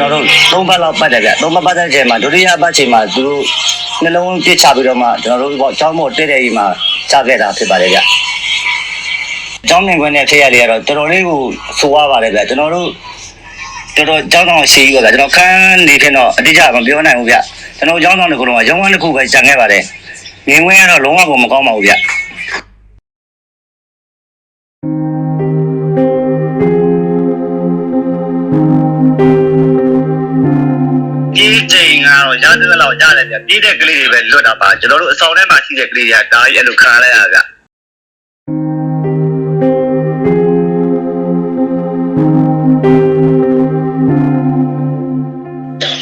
လန်းကကျွန်တော်တို့၃ဘတ်လောက်ပတ်တယ်ဗျ၃ဘတ်ပတ်တဲ့ချိန်မှာဒုတိယဘတ်ချိန်မှာသူတို့နှလုံးပြစ်ချပြီးတော့မှကျွန်တော်တို့ပေါ့ကျောင်းမို့တက်တဲ့အိမ်မှာချခဲ့တာဖြစ်ပါတယ်ဗျကျောင်းမြင်ခွင့်နဲ့ဖြစ်ရလေးကတော့တော်တော်လေးကိုဆိုးရပါတယ်ဗျကျွန်တော်တို့တော်တော်ကျောင်းဆောင်ရှိပြီဗျကျွန်တော်ခန်းနေဖြစ်တော့အတိအကျမပြောနိုင်ဘူးဗျကျွန်တော်ကျောင်းဆောင်တစ်ခုလုံးကရုံးဝမ်းတစ်ခုပဲဂျန်ခဲ့ပါတယ်မြင်ခွင့်ကတော့လုံးဝကိုမကောင်းပါဘူးဗျ ဒီချိန်ကတော့ရတဲ့လောက်ရတယ်ဗျပြီးတဲ့ကလေးတွေပဲလွတ်တာပါကျွန်တော်တို့အဆောင်ထဲမှာရှိတဲ့ကလေးတွေကဒါကြီးအဲ့လိုခံရရဗျ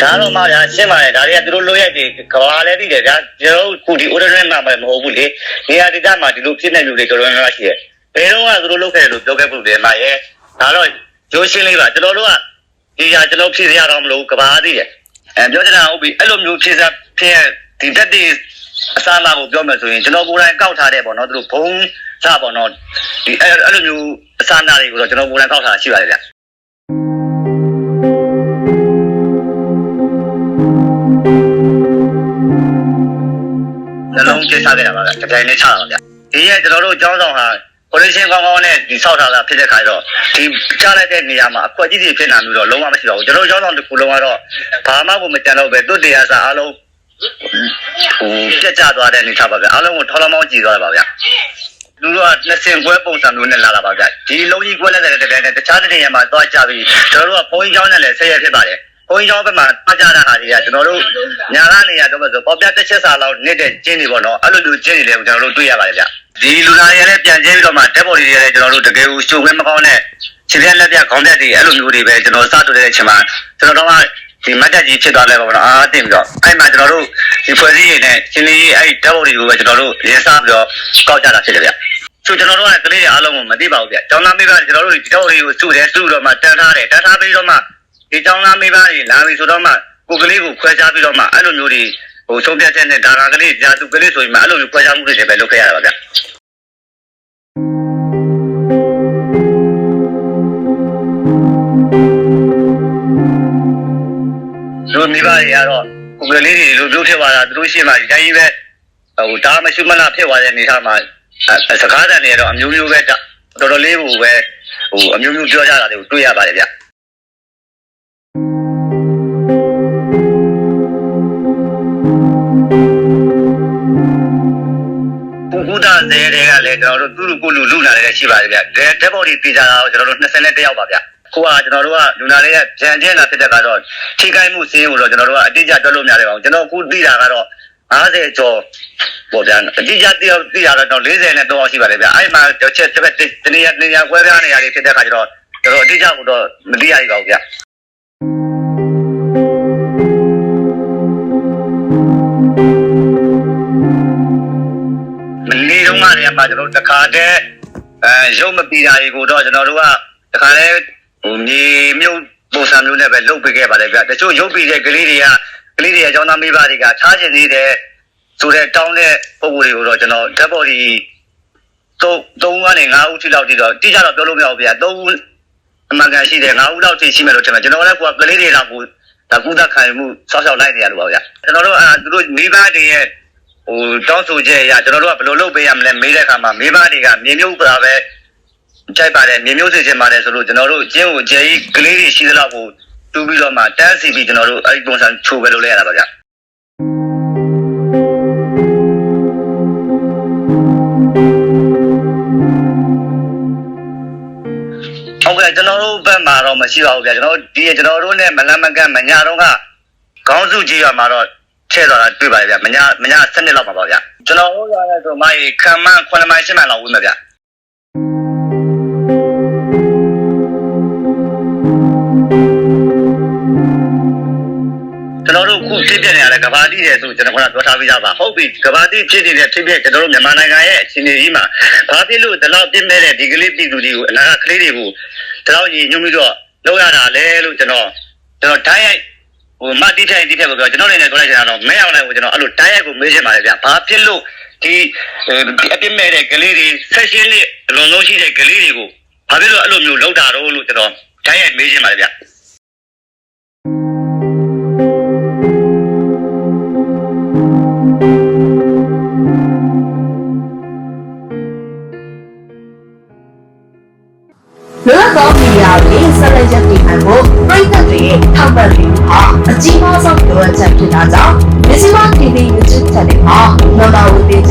ဒါတော့မှဗျာရှင်းပါတယ်ဒါတွေကသူတို့လိုရိုက်တွေကဘာလဲသိတယ်ဗျာကျွန်တော်တို့ခုဒီ order မှာမဟုတ်ဘူးလေနေရာဒေသမှာဒီလိုဖြစ်နေလူတွေတော်တော်များများရှိတယ်ဘယ်တော့ကသူတို့လုပ်ခဲ့တယ်လို့ပြောခဲ့ဘူးလေမရဲ့ဒါတော့ရိုးရှင်းလေးပါကျွန်တော်တို့ကဒီဟာကျွန်တော်ဖြည့်စရာတော့မလို့ကဘာသိတယ် အဲပြောချင်တာဟုတ်ပြီအဲ့လိုမျိုးဖြည့်စားဖြစ်ဒီတက်တီအစားလာကိုပြောမယ်ဆိုရင်ကျွန်တော်ကိုယ်တိုင်ကောက်ထားတဲ့ပေါ့နော်သူတို့ဘုံစားပေါ့နော်ဒီအဲ့အဲ့လိုမျိုးအစားနာတွေကိုတော့ကျွန်တော်ကိုယ်တိုင်ကောက်ထားတာရှိပါတယ်ဗျနှလုံးကျစားခဲ့တာပါဗျတကယ်နဲ့ချတာပါဗျဒီရဲ့ကျွန်တော်တို့အကြောင်းဆောင်ဟာ collision ကောင်းကောင်းနဲ့ဒီဆောက်ထားတာဖြစ်တဲ့ခါကျတော့ဒီကြားလိုက်တဲ့နေရာမှာအကွက်ကြီးတွေဖြစ်လာမျိုးတော့လုံးဝမရှိပါဘူးကျွန်တော်ရောက်တော့ဒီကုလုံးကတော့ဘာမှကိုမကြံတော့ပဲသူ့တရားစာအားလုံးဟိုပြတ်ကျသွားတဲ့အနေထားပါဗျအားလုံးကိုထောက်လောင်းပေါင်းကြည့်သွားတာပါဗျလူတို့ကလက်စင်ကွဲပုံစံမျိုးနဲ့လာလာပါဗျဒီလုံးကြီးကွဲလက်တဲ့တပြိုင်တည်းတခြားတဲ့နေရာမှာသွားကြပြီးကျွန်တော်တို့ကဘုံကြီးကျောင်းနဲ့လည်းဆက်ရဖြစ်ပါတယ်ဘုန်းကြီးတော်ဘက်မှာတွားကြတာဟာတွေကကျွန်တော်တို့ညာကနေရတော့ဆိုပေါ်ပြတစ်ချက်စာလောက်နေတဲ့ကျင်းတွေပေါ့နော်အဲ့လိုလူကျင်းတွေလည်းကျွန်တော်တို့တွေ့ရပါတယ်ဗျ ဒီလူသားတွေလည်းပြန်ကျင်းပြီးတော့မှတက်ပေါ်တွေလည်းကျွန်တော်တို့တကယ်ကိုရှုပ်ခွင့်မကောင်းတဲ့ခြေပြက်လက်ပြခေါင်းတက်တွေအဲ့လိုမျိုးတွေပဲကျွန်တော်စတွေ့တဲ့အချိန်မှာကျွန်တော်တို့ကဒီမတ်တက်ကြီးဖြစ်သွားလဲပေါ့နော်အားတင်ပြီးတော့အဲ့မှာကျွန်တော်တို့ဒီဖွဲ့စည်းရည်နဲ့ရှင်းလေးအဲ့တက်ပေါ်တွေကိုပဲကျွန်တော်တို့ရင်စားပြီးတော့ကောက်ကြတာဖြစ်တယ်ဗျဆိုကျွန်တော်တို့ကကလေးတွေအားလုံးကိုမသိပါဘူးဗျ။ကျောင်းသားမိဘကျွန်တော်တို့ဒီတော့တွေကိုစုတယ်စုတော့မှတန်းထားတယ်တန်းထားပြီးတော့မှဒီကျောင်းသားမိဘတွေလာပြီဆိုတော့မှကိုကလေးကိုခွဲခြားပြီးတော့မှအဲ့လိုမျိုးတွေ ဟိုဆုံးဖြတ်ချက်နဲ့ဒါကကလေးညာသူကလေးဆိုရင်မှအဲ့လိုမျိုးခွဲခြားမှုတွေလည်းပဲလုပ်ခဲ့ရတာပါဗျ။တို့မိဘတွေကတော့ကိုကလေးတွေလိုမျိုးဖြစ်သွားတာသူတို့ရှိမှရိုင်းကြီးပဲဟိုဒါမရှိမလားဖြစ်သွားတဲ့အနေထားမှာစကားတန်တွေတော့အမျိုးမျိုးပဲတော်တော်လေးဟိုပဲဟိုအမျိုးမျိုးပြောကြတာတွေကိုတွေ့ရပါတယ်ဗျ ပူပူတာဇဲတွေကလည်းကျွန်တော်တို့သူ့လူကိုလူလူလာလည်းရှိပါတယ်ဗျ။ဒါတက်ဘော်ဒီတေချာတာကိုကျွန်တော်တို့21ယောက်ပါဗျ။ခုကကျွန်တော်တို့ကလူနာလေးကဂျန်ကျင်းလာဖြစ်တဲ့ကတော့ထိခိုက်မှုစင်းကိုတော့ကျွန်တော်တို့ကအတိအကျတွက်လို့မရတဲ့ကောင်ကျွန်တော်အခုသိတာကတော့50ကျော်ပေါ့ဗျာအတိအကျသိတော့သိတာတော့40နဲ့3အောင်ရှိပါတယ်ဗျ။အဲ့မှာတစ်ချက်တစ်ချက်တနေရာနေရာကွဲပြားနေရာတွေဖြစ်တဲ့ခါကျတော့ကျွန်တော်အတိအကျကိုတော့မသိရပါဘူးဗျ။ မနေ့တုန်းကတည်းကမှကျွန်တော်တို့တခါတည်းအဲရုပ်မပီတာတွေကိုတော့ကျွန်တော်တို့ကတခါတည်းဟိုမြေမြုပ်ပုံစံမျိုးနဲ့ပဲလုပ်ပေးခဲ့ပါတယ်ဗျတချို့ရုပ်ပီတဲ့ကလေးတွေကကလေးတွေအကြောင်းသားမိဘတွေကချားကျင်နေတဲ့ဆိုတဲ့တောင်းတဲ့ပုံကိုယ်တွေကိုတော့ကျွန်တော်ဓာတ်ပေါ်ဒီသုံးသုံးကနေ9ဦးထိလောက်ထိတော့တိကျတော့ပြောလို့မရဘူးဗျ3ဦးအမှန်ကန်ရှိတယ်9ဦးလောက်ထိရှိမယ်လို့ထင်တယ်ကျွန်တော်လည်းကကလေးတွေတော့ကိုဒါကုသခံမှုဆောက်ရှောက်လိုက်နေရလို့ပါဗျကျွန်တော်တို့အာသူတို့မိဘတွေရဲ့ ဟိုတောင်းဆိုချက်အရကျွန်တော်တို့ကဘယ်လိုလုပ်ပေးရမလဲမေးတဲ့အခါမှာမိဘတွေကမြေမြုပ်ပါပဲကြိုက်ပါတယ်မြေမြုပ်စေချင်ပါတယ်ဆိုလို့ကျွန်တော်တို့ကျင်းကိုကျဲကြီးကလေးတွေရှိသလောက်ကိုတူးပြီးတော့မှတန်းစီပြီးကျွန်တော်တို့အဲ့ဒီပုံစံချိုးပဲလုပ်လဲရတာပါဗျဟုတ်ကဲ့ကျွန်တော်တို့ဘက်မှာတော့မရှိပါဘူးဗျာကျွန်တော်ဒီကျွန်တော်တို့နဲ့မလန်းမကန့်မညာတော့ကခေါင်းစုကြီးရမှာတော့ ချဲ့သွားတာတွေ့ပါရဲ့ဗျာမညာမညာ7နှစ်လောက်ပါပါဗျာကျွန်တော်တို့ရတဲ့ဆိုမိုင်းခံမ9မိုင်10မိုင်လောက်ဝေးမှာဗျာကျွန်တော်တို့ခုဖြစ်ပြနေရတဲ့ကဘာတိတယ်ဆိုကျွန်တော်ကပြောထားပြီးသားပါဟုတ်ပြီကဘာတိဖြစ်နေတဲ့ဖြစ်ဖြစ်ကျွန်တော်တို့မြန်မာနိုင်ငံရဲ့အခြေအနေကြီးမှာဘာဖြစ်လို့ဒီလောက်ပြင်းမဲ့တဲ့ဒီကလေးပြည်သူတွေကိုအနာကလေးတွေကိုဒီလောက်ကြီးညှို့ပြီးတော့လောက်ရတာလဲလို့ကျွန်တော်ကျွန်တော်တိုင်းရိုက် ဟိုမတိထိုင်တိထိုင်ကိုပြောကျွန်တော်နေနဲ့ပြောလိုက်ချင်တာတော့မဲအောင်လိုက်ကိုကျွန်တော်အဲ့လိုတိုင်းရိုက်ကိုမေးချင်ပါတယ်ဗျဘာဖြစ်လို့ဒီအပြစ်မဲ့တဲ့ကလေးတွေဆက်ရှင်းလေးအလွန်ဆုံးရှိတဲ့ကလေးတွေကိုဘာဖြစ်လို့အဲ့လိုမျိုးလောက်တာတော့လို့ကျွန်တော်တိုင်းရိုက်မေးချင်ပါတယ်ဗျ လွတ်သောမီဒီယာတွေဆက်လက်ရပ်တည်နိုင်ဖို့ပြည်သက်တွေရဲ့ထောက်ပံ့မှုဟာအကြီးမားဆုံးလိုအပ်ချက်ဖြစ်တာကြောင့် Mizima TV YouTube Channel မှာမတော်ဝင်